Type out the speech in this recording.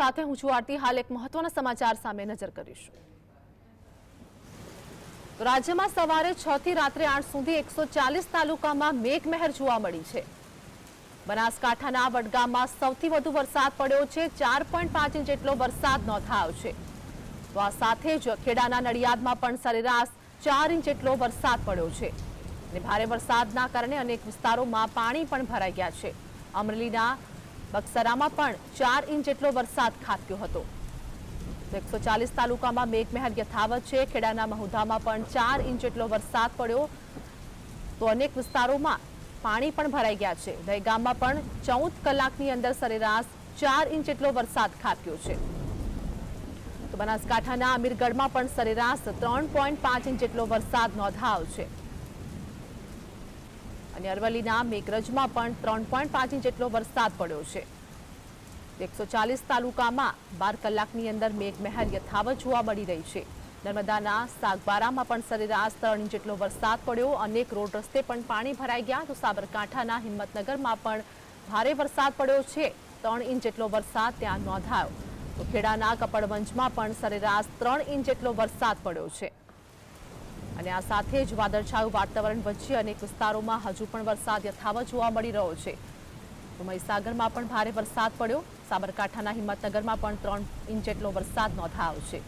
સાથે હું છું આરતી. હાલ એક મહત્વના સમાચાર સામે નજર કરીશું. રાજ્યમાં સવારે છ થી રાત્રે આઠ સુધી એકસો તાલુકામાં મેઘમહેર જોવા મળી છે. બનાસકાંઠાના વડગામમાં સૌથી વધુ વરસાદ પડ્યો છે. ચાર પોઈન્ટ પાંચ ઇંચ જેટલો વરસાદ નોંધાયો છે. તો આ સાથે જ ખેડાના નડિયાદમાં પણ સરેરાશ ચાર ઇંચ જેટલો વરસાદ પડ્યો છે. અને ભારે વરસાદના કારણે અનેક વિસ્તારોમાં પાણી પણ ભરાઈ ગયા છે. અમરેલીના બક્સરામાં પણ ચાર ઇંચ જેટલો વરસાદ ખાબક્યો હતો. એકસો ચાલીસ તાલુકામાં મેઘમહેર યથાવત છે. ખેડાના મહુધામાં પણ ચાર ઇંચ જેટલો વરસાદ પડ્યો. તો અનેક વિસ્તારોમાં પાણી પણ ભરાઈ ગયા છે. દહેગામમાં પણ ચૌદ કલાકની અંદર સરેરાશ ચાર ઇંચ જેટલો વરસાદ ખાબક્યો છે. તો બનાસકાંઠાના અમીરગઢમાં પણ સરેરાશ ત્રણ પોઈન્ટ પાંચ ઇંચ જેટલો વરસાદ નોંધાયો છે. અને અરવલ્લીના મેઘરજમાં પણ ત્રણ પોઈન્ટ પાંચ ઇંચ જેટલો વરસાદ પડ્યો છે. એકસો ચાલીસ તાલુકામાં બાર કલાકની અંદર મેઘમહેર યથાવત જોવા મળી રહી છે. નર્મદાના સાગબારામાં પણ સરેરાશ ત્રણ ઇંચ જેટલો વરસાદ પડ્યો. અનેક રોડ રસ્તે પણ પાણી ભરાઈ ગયા. તો સાબરકાંઠાના હિંમતનગરમાં પણ ભારે વરસાદ પડ્યો છે. ત્રણ ઇંચ જેટલો વરસાદ ત્યાં નોંધાયો. તો ખેડાના કપડવંજમાં પણ સરેરાશ ત્રણ ઇંચ જેટલો વરસાદ પડ્યો છે. અને આ સાથે જ વાદળછાયું વાતાવરણ વચ્ચે અનેક વિસ્તારોમાં હજુ પણ વરસાદ યથાવત જોવા મળી રહ્યો છે. તો મહીસાગરમાં પણ ભારે વરસાદ પડ્યો. સાબરકાંઠાના હિંમતનગરમાં પણ ત્રણ ઇંચ જેટલો વરસાદ નોંધાયો છે.